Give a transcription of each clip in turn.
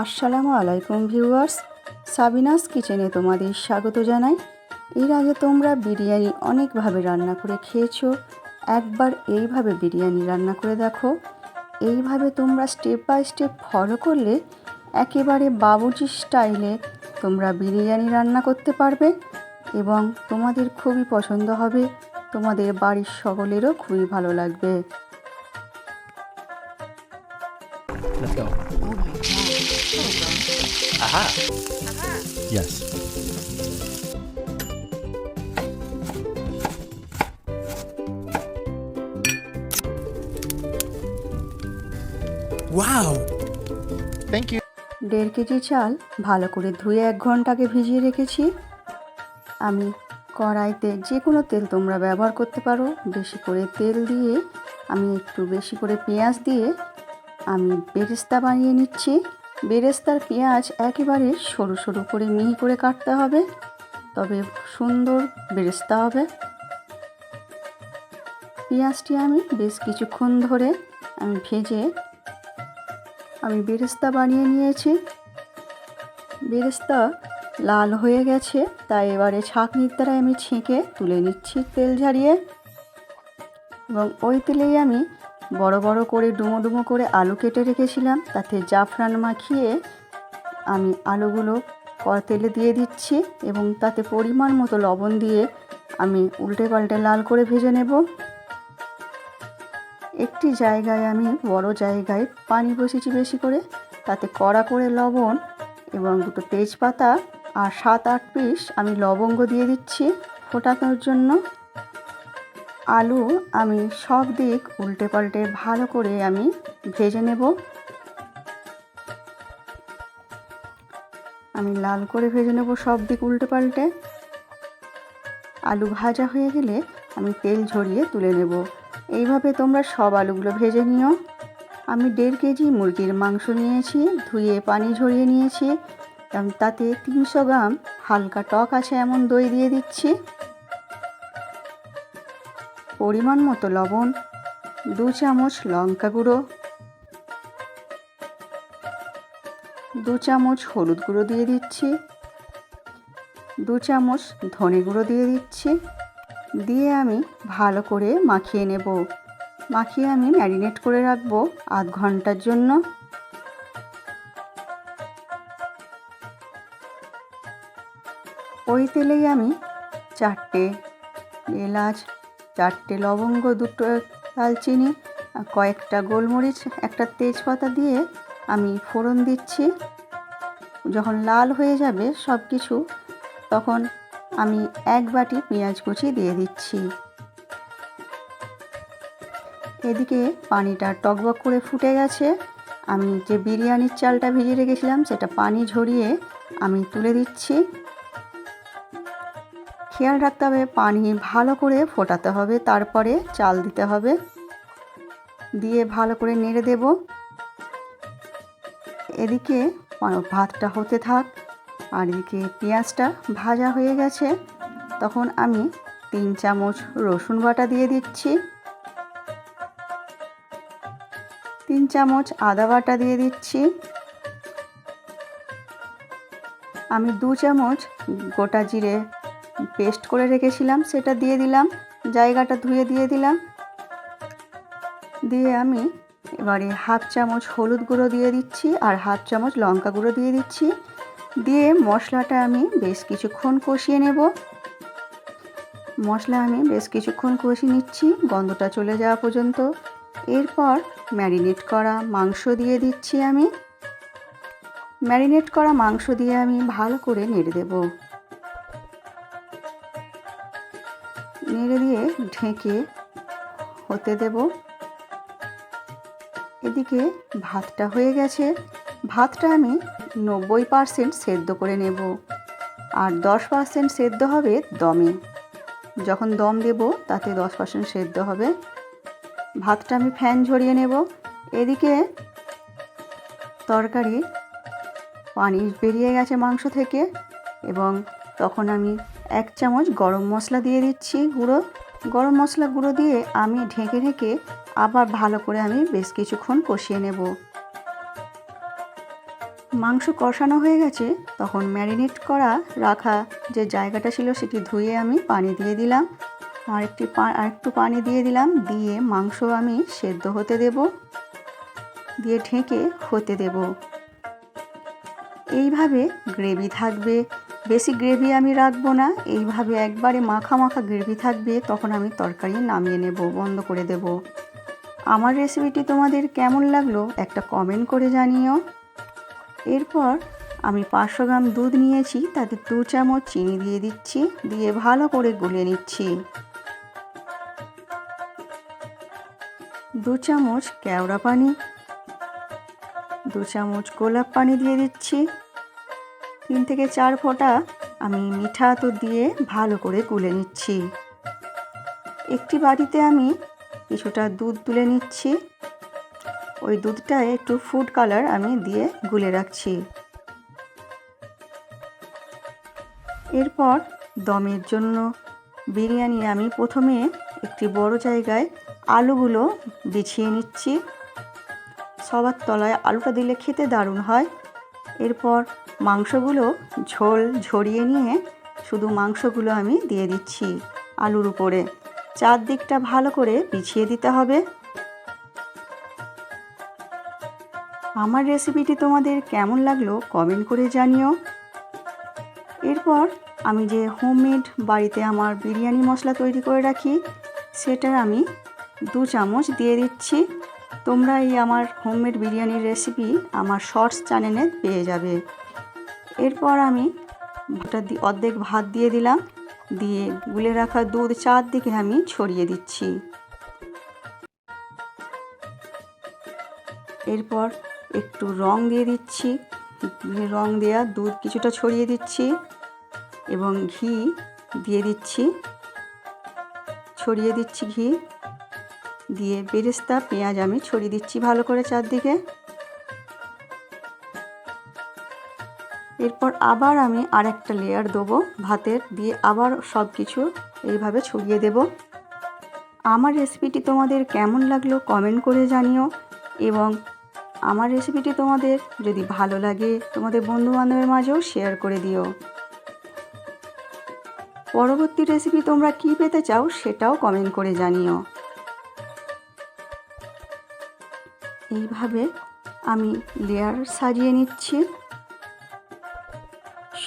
আসসালামু আলাইকুম viewers, Sabinus কিচেনে তোমাদের স্বাগত জানাই। এর আগে তোমরা বিরিয়ানি অনেকভাবে রান্না করে খেয়েছো, একবার এইভাবে বিরিয়ানি রান্না করে দেখো। এইভাবে তোমরা স্টেপ বাই স্টেপ ফলো করলে একেবারে বাবুজি স্টাইলে তোমরা বিরিয়ানি রান্না করতে পারবে এবং তোমাদের খুবই পছন্দ হবে, তোমাদের বাড়ির সকলেরও খুবই ভালো লাগবে। God. Aha. Yes. Wow. Thank you. দেড় কেজি চাল ভালো করে ধুয়ে এক ঘন্টাকে ভিজিয়ে রেখেছি আমি কড়াইতে যে কোনো তেল তোমরা ব্যবহার করতে পারো বেশি করে তেল দিয়ে আমি একটু বেশি করে পেঁয়াজ দিয়ে আমি বেরেস্তা বানিয়ে নিচ্ছি বেরেস্তার পেঁয়াজ একেবারে সরু সরু করে মিহি করে কাটতে হবে। তবে সুন্দর বেরেস্তা হবে। পেঁয়াজটি আমি বেশ কিছুক্ষণ ধরে আমি ভেজে আমি বেরেস্তা বানিয়ে নিয়েছি। বেরেস্তা লাল হয়ে গেছে, তাই এবারে ছাঁকনির দ্বারা আমি ছেঁকে তুলে নিচ্ছি তেল ঝারিয়ে। এবং ওই তেলেই আমি বড় বড় করে ডুমো ডুমো করে আলু কেটে রেখেছিলাম, তাতে জাফরান মাখিয়ে আমি আলুগুলো তেলে দিয়ে দিচ্ছি এবং তাতে পরিমাণ মতো লবণ দিয়ে আমি উল্টে পাল্টে লাল করে ভেজে নেব। একটি জায়গায় আমি বড় জায়গায় পানি বসেছি বেশি করে, তাতে কড়া করে লবণ এবং দুটো তেজপাতা আর সাত আট পিস আমি লবঙ্গ দিয়ে দিচ্ছি ফোটানোর জন্য। আলু আমি সব দিক উল্টে পাল্টে ভালো করে আমি ভেজে নেব। আমি লাল করে ভেজে নেব সব দিক উল্টে পাল্টে। আলু ভাজা হয়ে গেলে আমি তেল ঝরিয়ে তুলে নেব। এইভাবে তোমরা সব আলুগুলো ভেজে নিও। আমি দেড় কেজি মুরগির মাংস নিয়েছি, ধুয়ে পানি ঝরিয়ে নিয়েছি তাতে তিনশো গ্রাম হালকা টক আছে এমন দই দিয়ে দিচ্ছি। পরিমাণ মতো লবণ, দু চামচ লঙ্কা গুঁড়ো, দু চামচ হলুদ গুঁড়ো দিয়ে দিচ্ছি, দু চামচ ধনে গুঁড়ো দিয়ে দিচ্ছি, দিয়ে আমি ভালো করে মাখিয়ে নেব। মাখিয়ে আমি ম্যারিনেট করে রাখব আধ ঘণ্টার জন্য। ওই তেলেই আমি চারটে এলাচ চারটে লবঙ্গ, দুটো দালচিনি, কয়েকটা গোলমরিচ, একটা তেজপাতা দিয়ে আমি ফোড়ন দিচ্ছি। যখন লাল হয়ে যাবে সব কিছু তখন আমি এক বাটি পেঁয়াজ কুচি দিয়ে দিচ্ছি। এদিকে পানিটা টকবক করে ফুটে গেছে। আমি যে বিরিয়ানির চালটা ভিজিয়ে রেখেছিলাম, সেটা পানি ঝরিয়ে আমি তুলে দিচ্ছি। খেয়াল রাখতে হবে, পানি ভালো করে ফোটাতে হবে, তারপরে চাল দিতে হবে। দিয়ে ভালো করে নেড়ে দেব। এদিকে ভাতটা হতে থাক। আর এদিকে পেঁয়াজটা ভাজা হয়ে গেছে। তখন আমি তিন চামচ রসুন বাটা দিয়ে দিচ্ছি। তিন চামচ আদা বাটা দিয়ে দিচ্ছি। আমি দু চামচ গোটা জিরে পেস্ট করে রেখেছিলাম, সেটা দিয়ে দিলাম, জায়গাটা ধুয়ে দিয়ে দিলাম। দিয়ে আমি এবারে হাফ চামচ হলুদ গুঁড়ো দিয়ে দিচ্ছি আর হাফ চামচ লঙ্কা গুঁড়ো দিয়ে দিচ্ছি। দিয়ে মশলাটা আমি বেশ কিছুক্ষণ কষিয়ে নেব। মশলা আমি বেশ কিছুক্ষণ কষিয়ে নিচ্ছি, গন্ধটা চলে যাওয়া পর্যন্ত। এরপর ম্যারিনেট করা মাংস দিয়ে দিচ্ছি আমি। ম্যারিনেট করা মাংস দিয়ে আমি ভালো করে নেড়ে দেব। ঢেকে হতে দেব। এদিকে ভাতটা হয়ে গেছে। ভাতটা আমি নব্বই পারসেন্ট সেদ্ধ করে নেব। আর দশ পার্সেন্ট সেদ্ধ হবে দমে। যখন দম দেব, তাতে দশ পার্সেন্ট সেদ্ধ হবে। ভাতটা আমি ফ্যান ঝরিয়ে নেব। এদিকে তরকারি পানি বেরিয়ে গেছে মাংস থেকে। এবং তখন আমি এক চামচ গরম মশলা দিয়ে দিচ্ছি গুঁড়ো। গরম মশলা গুঁড়ো দিয়ে আমি ঢেকে ঢেকে আবার ভালো করে আমি বেশ কিছুক্ষণ কষিয়ে নেব। মাংস কষানো হয়ে গেছে, তখন ম্যারিনেট করা রাখা যে জায়গাটা ছিল সেটি ধুয়ে আমি পানি দিয়ে দিলাম। আর একটি আর একটু পানি দিয়ে দিলাম, দিয়ে মাংস আমি সেদ্ধ হতে দেব। দিয়ে ঢেকে হতে দেব। এইভাবে গ্রেভি থাকবে। বেশি গ্রেভি আমি রাখব না। এইভাবে একবারে মাখা মাখা গ্রেভি থাকবে, তখন আমি তরকারি নামিয়ে নেব, বন্ধ করে দেব। আমার রেসিপিটি তোমাদের কেমন লাগল একটা কমেন্ট করে জানিও। এরপর আমি পাঁচশো গ্রাম দুধ নিয়েছি, তাতে দু চামচ চিনি দিয়ে দিচ্ছি, দিয়ে ভালো করে গুলে নিচ্ছি। দু চামচ কেওড়া পানি, দু চামচ গোলাপ পানি দিয়ে দিচ্ছি। তিন থেকে চার ফোঁটা আমি মিঠা আতর দিয়ে ভালো করে গুলে নিচ্ছি। একটি বাটিতে আমি কিছুটা দুধ তুলে নিচ্ছি। ওই দুধটায় একটু ফুড কালার আমি দিয়ে গুলে রাখছি। এরপর দমের জন্য বিরিয়ানি আমি প্রথমে একটি বড় জায়গায় আলুগুলো বিছিয়ে নিচ্ছি। সবার তলায় আলুটা দিলে খেতে দারুণ হয়। এরপর মাংসগুলো ঝোল ঝরিয়ে নিয়ে শুধু মাংসগুলো আমি দিয়ে দিচ্ছি আলুর উপরে। চারদিকটা ভালো করে বিছিয়ে দিতে হবে। আমার রেসিপিটি তোমাদের কেমন লাগল কমেন্ট করে জানিও। এরপর আমি যে হোমমেড বাড়িতে আমার বিরিয়ানি মশলা তৈরি করে রাখি সেটার আমি দু চামচ দিয়ে দিচ্ছি। তোমরা এই আমার হোমমেড বিরিয়ানির রেসিপি আমার শর্টস চ্যানেলে পেয়ে যাবে। এরপর আমি দি অর্ধেক ভাত দিয়ে দিলাম। দিয়ে গুলে রাখা দুধ চারদিকে আমি ছড়িয়ে দিচ্ছি। এরপর একটু রং দিয়ে দিচ্ছি। রং দেওয়া দুধ কিছুটা ছড়িয়ে দিচ্ছি এবং ঘি দিয়ে দিচ্ছি। ছড়িয়ে দিচ্ছি ঘি। দিয়ে বেরেস্তা, পেঁয়াজ আমি ছড়িয়ে দিচ্ছি ভালো করে চারদিকে। এরপর আবার আমি আর একটা লেয়ার দেবো ভাতের, দিয়ে আবার সব কিছু এইভাবে ছড়িয়ে দেব। আমার রেসিপিটি তোমাদের কেমন লাগল কমেন্ট করে জানিও এবং আমার রেসিপিটি তোমাদের যদি ভালো লাগে, তোমাদের বন্ধু বান্ধবের মাঝেও শেয়ার করে দিও। পরবর্তী রেসিপি তোমরা কি পেতে চাও সেটাও কমেন্ট করে জানিও। এইভাবে আমি লেয়ার সাজিয়ে নিচ্ছি।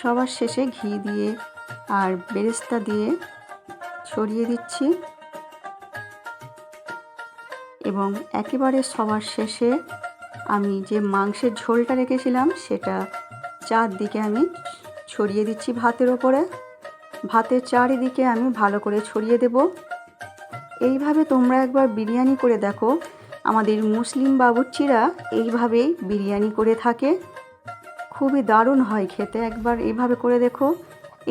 সবার শেষে ঘি দিয়ে আর বেরেস্তা দিয়ে ছড়িয়ে দিচ্ছি। এবং একেবারে সবার শেষে আমি যে মাংসের ঝোলটা রেখেছিলাম, সেটা চারদিকে আমি ছড়িয়ে দিচ্ছি ভাতের ওপরে। ভাতের চারিদিকে আমি ভালো করে ছড়িয়ে দেব। এইভাবে তোমরা একবার বিরিয়ানি করে দেখো। আমাদের মুসলিম বাবুর্চিরা এইভাবেই বিরিয়ানি করে থাকে। খুবই দারুণ হয় খেতে। একবার এইভাবে করে দেখো।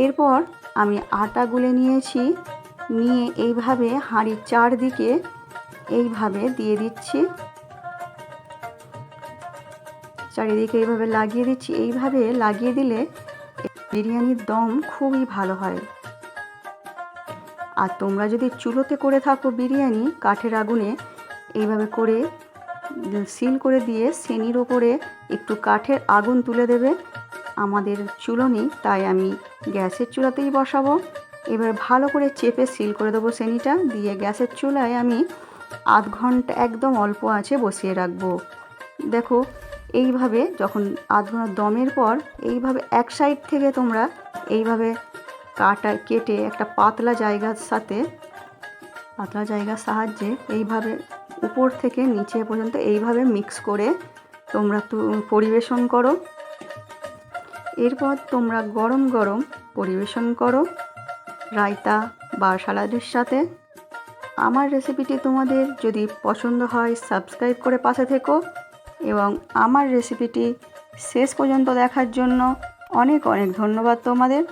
এরপর আমি আটা গুলে নিয়েছি, নিয়ে এইভাবে হাঁড়ির চারদিকে এইভাবে দিয়ে দিচ্ছি। চারিদিকে এইভাবে লাগিয়ে দিচ্ছি। এইভাবে লাগিয়ে দিলে বিরিয়ানির দম খুবই ভালো হয়। আর তোমরা যদি চুলোতে করে থাকো বিরিয়ানি, কাঠের আগুনে এইভাবে করে, সিল করে দিয়ে, সেনির ওপরে একটু কাঠের আগুন তুলে দেবে। আমাদের চুলো নেই তাই আমি গ্যাসের চুলাতেই বসাবো। এবার ভালো করে চেপে সিল করে দেবো সেনিটা। দিয়ে গ্যাসের চুলায় আমি আধ ঘণ্টা একদম অল্প আছে বসিয়ে রাখব। দেখো, এইভাবে যখন আধ ঘণ্টা দমের পর এইভাবে এক সাইড থেকে তোমরা এইভাবে কাটা কেটে একটা পাতলা জায়গার সাথে, পাতলা জায়গার সাহায্যে এইভাবে উপর থেকে নিচে পর্যন্ত এইভাবে মিক্স করে তোমরা পরিবেশন করো। এরপর তোমরা গরম গরম পরিবেশন করো রায়তা বা সালাদের সাথে। আমার রেসিপিটি তোমাদের যদি পছন্দ হয় সাবস্ক্রাইব করে পাশে থেকো এবং আমার রেসিপিটি শেষ পর্যন্ত দেখার জন্য অনেক অনেক ধন্যবাদ তোমাদের।